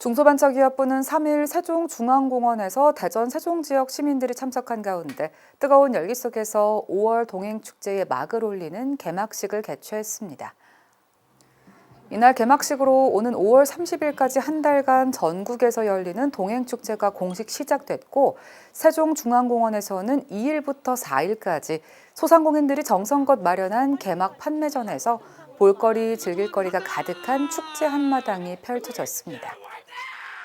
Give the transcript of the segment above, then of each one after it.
중소벤처기업부는 3일 세종중앙공원에서 대전 세종 지역 시민들이 참석한 가운데 뜨거운 열기 속에서 5월 동행축제에 막을 올리는 개막식을 개최했습니다. 이날 개막식으로 오는 5월 30일까지 한 달간 전국에서 열리는 동행축제가 공식 시작됐고 세종중앙공원에서는 2일부터 4일까지 소상공인들이 정성껏 마련한 개막 판매전에서 볼거리, 즐길거리가 가득한 축제 한마당이 펼쳐졌습니다.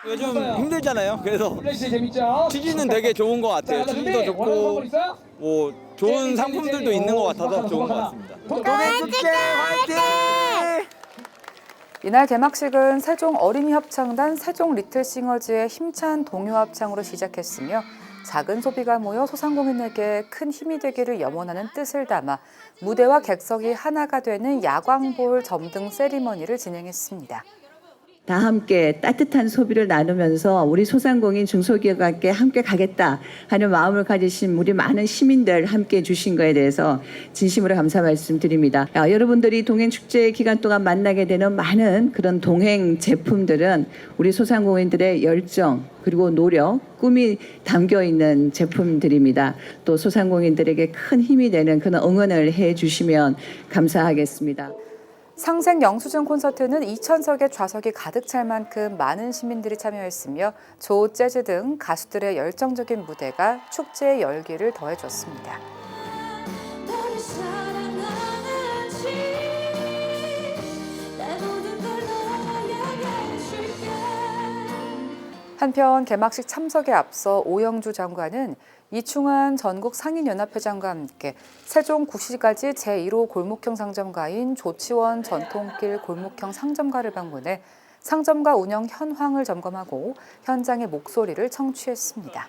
요즘 힘들잖아요. 그래서 플래시 재밌죠? 취지는 되게 좋은 것 같아요. 취지도 좋고 뭐 좋은 상품들도 있는 것 같아서 좋은 것 같습니다. 동행축제 화이팅! 이날 개막식은 세종 어린이협창단 세종 리틀싱어즈의 힘찬 동요 합창으로 시작했으며 작은 소비가 모여 소상공인에게 큰 힘이 되기를 염원하는 뜻을 담아 무대와 객석이 하나가 되는 야광볼 점등 세리머니를 진행했습니다. 다 함께 따뜻한 소비를 나누면서 우리 소상공인 중소기업과 함께 가겠다 하는 마음을 가지신 우리 많은 시민들 함께 주신 거에 대해서 진심으로 감사 말씀드립니다. 아, 여러분들이 동행 축제 기간 동안 만나게 되는 많은 그런 동행 제품들은 우리 소상공인들의 열정 그리고 노력, 꿈이 담겨 있는 제품들입니다. 또 소상공인들에게 큰 힘이 되는 그런 응원을 해 주시면 감사하겠습니다. 상생 영수증 콘서트는 2천석의 좌석이 가득 찰 만큼 많은 시민들이 참여했으며 조, 재즈 등 가수들의 열정적인 무대가 축제의 열기를 더해줬습니다. 한편 개막식 참석에 앞서 오영주 장관은 이충환 전국 상인연합회장과 함께 세종 구시가지 제1호 골목형 상점가인 조치원 전통길 골목형 상점가를 방문해 상점가 운영 현황을 점검하고 현장의 목소리를 청취했습니다.